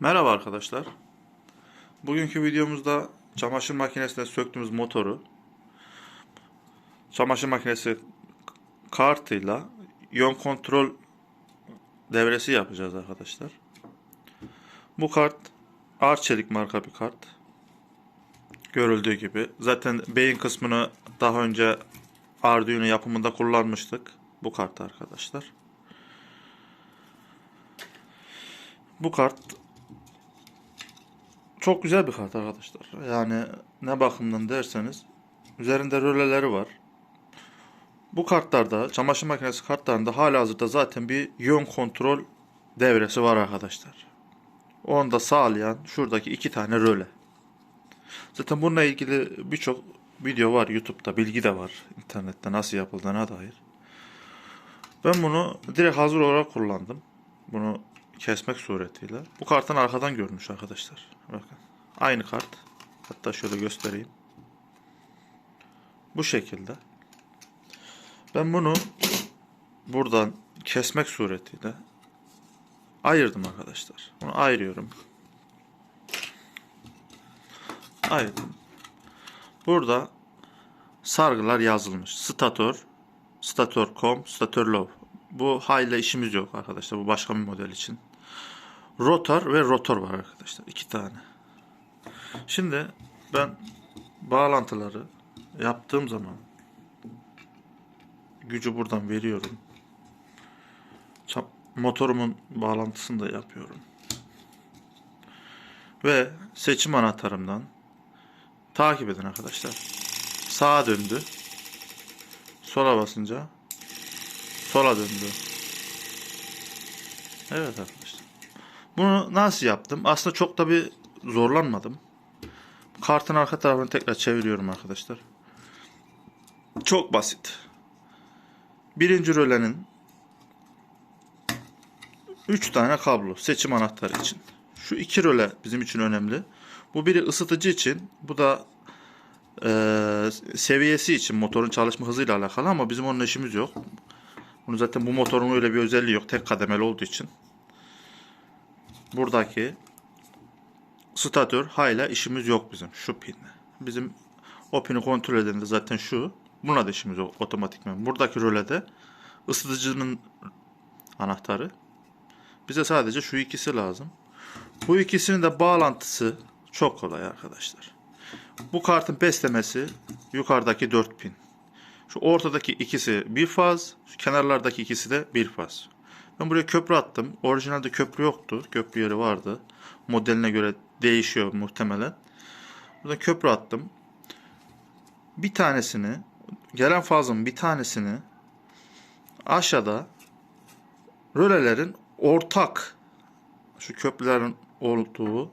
Merhaba arkadaşlar. Bugünkü videomuzda çamaşır makinesine söktüğümüz motoru çamaşır makinesi kartıyla yön kontrol devresi yapacağız arkadaşlar. Bu kart Arçelik marka bir kart. Görüldüğü gibi. Zaten beyin kısmını daha önce Arduino yapımında kullanmıştık. Bu kart arkadaşlar. Bu kart çok güzel bir kart arkadaşlar. Yani ne bakımdan derseniz üzerinde röleleri var. Bu kartlarda, çamaşır makinesi kartlarında hala hazırda zaten bir yön kontrol devresi var arkadaşlar. Onu da sağlayan şuradaki iki tane röle. Zaten bununla ilgili birçok video var YouTube'da, bilgi de var internette nasıl yapıldığına dair. Ben bunu direkt hazır olarak kullandım. Bunu kesmek suretiyle. Bu kartın arkadan görünüş arkadaşlar. Bakın. Aynı kart. Hatta şöyle göstereyim. Bu şekilde. Ben bunu buradan kesmek suretiyle ayırdım arkadaşlar. Bunu ayırıyorum. Ayırdım. Burada sargılar yazılmış. Stator, stator.com, stator love. Bu hayla işimiz yok arkadaşlar. Bu başka bir model için. Rotor ve rotor var arkadaşlar. iki tane. Şimdi ben bağlantıları yaptığım zaman gücü buradan veriyorum. Motorumun bağlantısını da yapıyorum. Ve seçim anahtarımdan takip edin arkadaşlar. Sağa döndü. Sola basınca sola döndü. Evet arkadaşlar. Bunu nasıl yaptım? Aslında çok da bir zorlanmadım. Kartın arka tarafını tekrar çeviriyorum arkadaşlar. Çok basit. Birinci rölenin 3 tane kablo seçim anahtarı için. Şu iki röle bizim için önemli. Bu biri ısıtıcı için, bu da eee, seviyesi için motorun çalışma hızıyla alakalı ama bizim onun işimiz yok. Bunu zaten bu motorun öyle bir özelliği yok. Tek kademeli olduğu için. Buradaki statör hala işimiz yok bizim şu pinle. Bizim o pini kontrol eden de zaten şu. Buna da işimiz yok otomatikman. Buradaki rölede ısıtıcının anahtarı. Bize sadece şu ikisi lazım. Bu ikisinin de bağlantısı çok kolay arkadaşlar. Bu kartın beslemesi yukarıdaki 4 pin. Şu ortadaki ikisi bir faz, şu kenarlardaki ikisi de bir faz. Ben buraya köprü attım. Orijinalde köprü yoktu. Köprü yeri vardı. Modeline göre değişiyor muhtemelen. Burada köprü attım. Bir tanesini, gelen fazın bir tanesini aşağıda rölelerin ortak şu köprülerin olduğu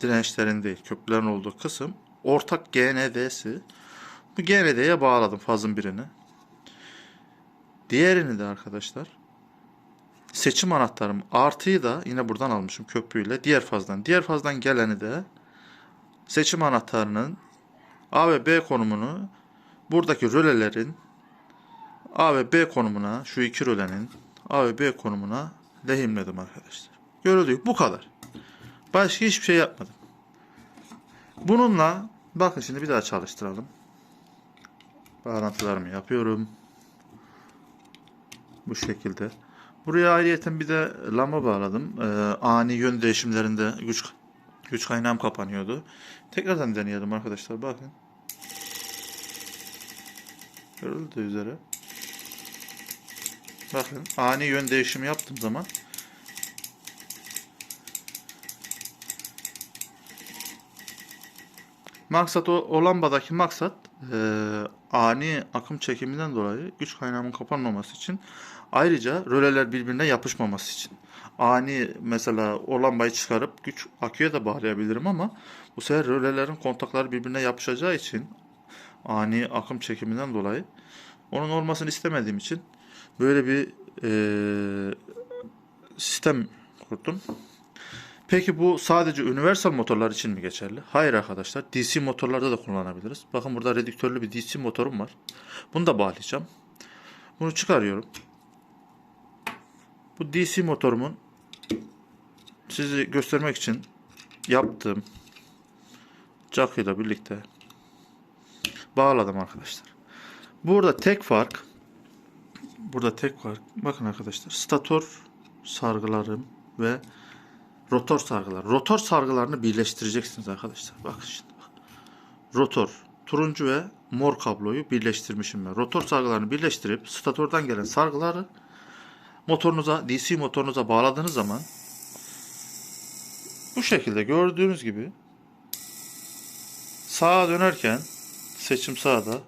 dirençlerin değil, köprülerin olduğu kısım ortak GND'si. Bu GND'ye bağladım fazın birini. Diğerini de arkadaşlar seçim anahtarım artıyı da yine buradan almışım köprüyle diğer fazdan. Diğer fazdan geleni de seçim anahtarının A ve B konumunu buradaki rölelerin A ve B konumuna şu iki rölenin A ve B konumuna lehimledim arkadaşlar. Görüldüğü bu kadar. Başka hiçbir şey yapmadım. Bununla bakın şimdi bir daha çalıştıralım. Bağlantılarımı yapıyorum. Bu şekilde. Buraya ayrıyeten bir de lamba bağladım. Ee, ani yön değişimlerinde güç güç kaynağım kapanıyordu. Tekrardan deneyelim arkadaşlar. Bakın. Görüldüğü üzere. Bakın ani yön değişimi yaptığım zaman Maksat o, o lambadaki maksat e, ani akım çekiminden dolayı güç kaynağının kapanmaması için ayrıca röleler birbirine yapışmaması için. Ani mesela o lambayı çıkarıp güç aküye de bağlayabilirim ama bu sefer rölelerin kontakları birbirine yapışacağı için ani akım çekiminden dolayı onun olmasını istemediğim için böyle bir e, sistem kurdum. Peki bu sadece universal motorlar için mi geçerli? Hayır arkadaşlar. DC motorlarda da kullanabiliriz. Bakın burada redüktörlü bir DC motorum var. Bunu da bağlayacağım. Bunu çıkarıyorum. Bu DC motorumun sizi göstermek için yaptığım ile birlikte bağladım arkadaşlar. Burada tek fark burada tek fark bakın arkadaşlar stator sargılarım ve rotor sargılar. Rotor sargılarını birleştireceksiniz arkadaşlar. Bakın şimdi. bak. Rotor turuncu ve mor kabloyu birleştirmişim ben. Rotor sargılarını birleştirip statordan gelen sargıları motorunuza DC motorunuza bağladığınız zaman bu şekilde gördüğünüz gibi sağa dönerken seçim sağda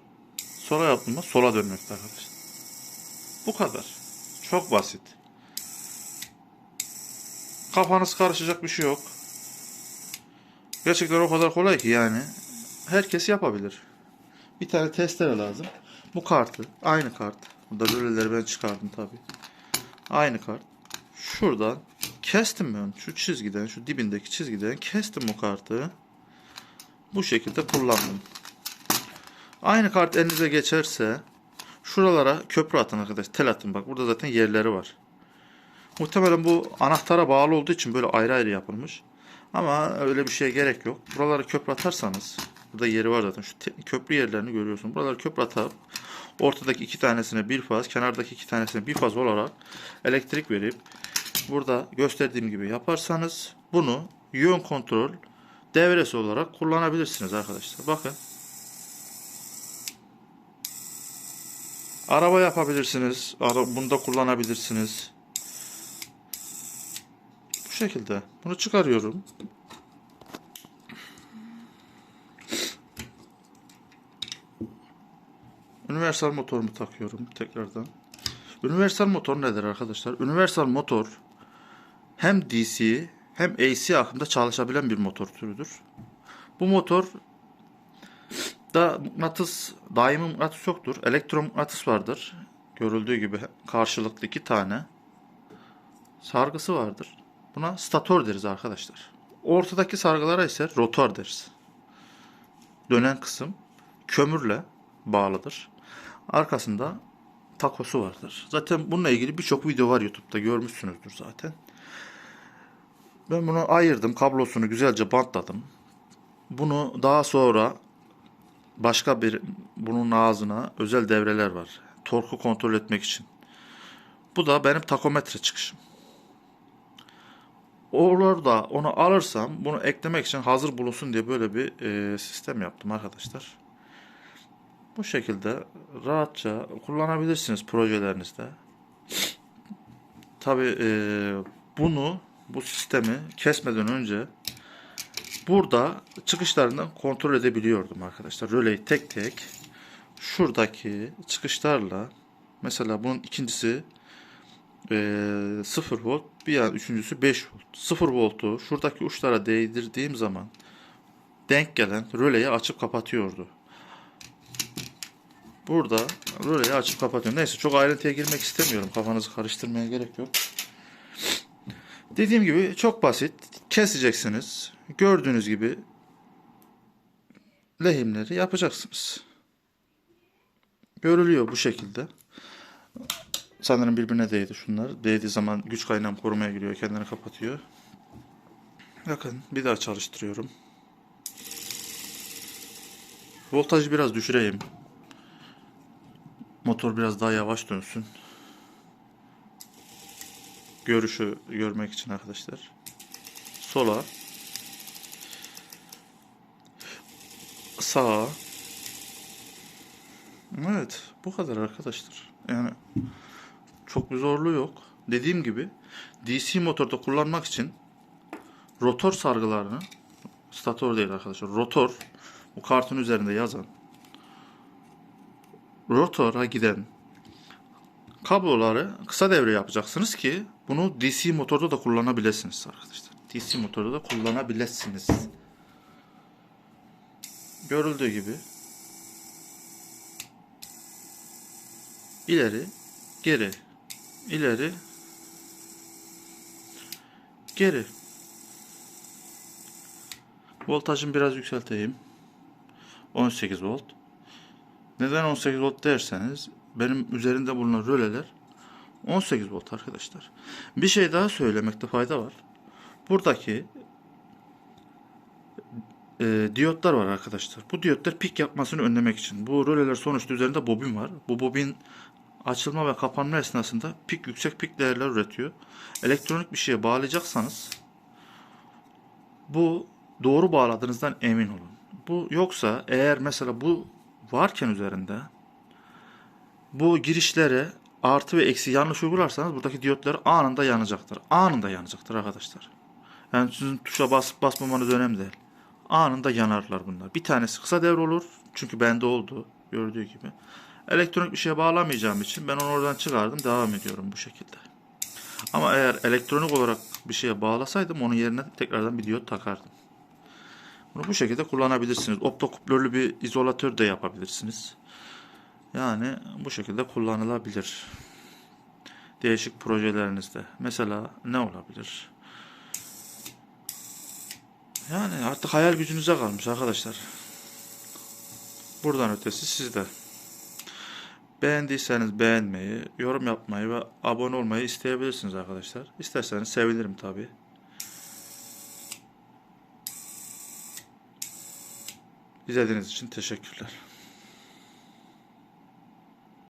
sola yaptığımda sola dönmekte arkadaşlar. Bu kadar. Çok basit. Kafanız karışacak bir şey yok. Gerçekten o kadar kolay ki yani herkes yapabilir. Bir tane testere lazım. Bu kartı, aynı kart. Burada röleleri ben çıkardım tabi. Aynı kart. Şuradan kestim ben şu çizgiden, şu dibindeki çizgiden kestim o kartı. Bu şekilde kullandım. Aynı kart elinize geçerse şuralara köprü atın arkadaş. Tel atın bak burada zaten yerleri var. Muhtemelen bu anahtara bağlı olduğu için böyle ayrı ayrı yapılmış. Ama öyle bir şeye gerek yok. Buralara köprü atarsanız burada yeri var zaten. Şu köprü yerlerini görüyorsun. Buralara köprü atıp ortadaki iki tanesine bir faz, kenardaki iki tanesine bir faz olarak elektrik verip burada gösterdiğim gibi yaparsanız bunu yön kontrol devresi olarak kullanabilirsiniz arkadaşlar. Bakın. Araba yapabilirsiniz. Ara- Bunda kullanabilirsiniz. Şekilde. Bunu çıkarıyorum. Universal motorumu takıyorum tekrardan. Universal motor nedir arkadaşlar? Universal motor hem DC hem AC akımda çalışabilen bir motor türüdür. Bu motor da mıknatıs, daimi mıknatıs yoktur. Elektromıknatıs vardır. Görüldüğü gibi karşılıklı iki tane sargısı vardır. Buna stator deriz arkadaşlar. Ortadaki sargılara ise rotor deriz. Dönen kısım kömürle bağlıdır. Arkasında takosu vardır. Zaten bununla ilgili birçok video var YouTube'da görmüşsünüzdür zaten. Ben bunu ayırdım. Kablosunu güzelce bantladım. Bunu daha sonra başka bir bunun ağzına özel devreler var. Torku kontrol etmek için. Bu da benim takometre çıkışım. Orada onu alırsam bunu eklemek için hazır bulunsun diye böyle bir e, sistem yaptım arkadaşlar. Bu şekilde rahatça kullanabilirsiniz projelerinizde. Tabi bunu bu sistemi kesmeden önce burada çıkışlarından kontrol edebiliyordum arkadaşlar. Röleyi tek tek şuradaki çıkışlarla mesela bunun ikincisi e, 0 volt bir yani üçüncüsü 5 volt. 0 voltu şuradaki uçlara değdirdiğim zaman denk gelen röleyi açıp kapatıyordu. Burada röleyi açıp kapatıyorum. Neyse çok ayrıntıya girmek istemiyorum. Kafanızı karıştırmaya gerek yok. Dediğim gibi çok basit. Keseceksiniz. Gördüğünüz gibi lehimleri yapacaksınız. Görülüyor bu şekilde. Sanırım birbirine değdi şunlar. Değdiği zaman güç kaynağım korumaya giriyor. Kendini kapatıyor. Bakın bir daha çalıştırıyorum. Voltajı biraz düşüreyim. Motor biraz daha yavaş dönsün. Görüşü görmek için arkadaşlar. Sola. Sağa. Evet, bu kadar arkadaşlar. Yani çok bir zorluğu yok. Dediğim gibi DC motorda kullanmak için rotor sargılarını stator değil arkadaşlar. Rotor bu kartın üzerinde yazan rotora giden kabloları kısa devre yapacaksınız ki bunu DC motorda da kullanabilirsiniz arkadaşlar. DC motorda da kullanabilirsiniz. Görüldüğü gibi ileri, geri, ileri, geri. Voltajını biraz yükselteyim. 18 volt. Neden 18 volt derseniz benim üzerinde bulunan röleler 18 volt arkadaşlar. Bir şey daha söylemekte fayda var. buradaki e, diyotlar var arkadaşlar. Bu diyotlar pik yapmasını önlemek için. Bu röleler sonuçta üzerinde bobin var. Bu bobin açılma ve kapanma esnasında pik yüksek pik değerler üretiyor. Elektronik bir şeye bağlayacaksanız bu doğru bağladığınızdan emin olun. Bu yoksa eğer mesela bu varken üzerinde bu girişlere artı ve eksi yanlış uygularsanız buradaki diyotlar anında yanacaktır. Anında yanacaktır arkadaşlar. Yani sizin tuşa basıp basmamanız önemli değil. Anında yanarlar bunlar. Bir tanesi kısa devre olur. Çünkü bende oldu. Gördüğü gibi. Elektronik bir şeye bağlamayacağım için ben onu oradan çıkardım. Devam ediyorum bu şekilde. Ama eğer elektronik olarak bir şeye bağlasaydım onun yerine tekrardan bir diyot takardım. Bunu bu şekilde kullanabilirsiniz. Optokuplörlü bir izolatör de yapabilirsiniz. Yani bu şekilde kullanılabilir. Değişik projelerinizde. Mesela ne olabilir? Yani artık hayal gücünüze kalmış arkadaşlar. Buradan ötesi sizde. Beğendiyseniz beğenmeyi, yorum yapmayı ve abone olmayı isteyebilirsiniz arkadaşlar. İsterseniz sevinirim tabii. İzlediğiniz için teşekkürler.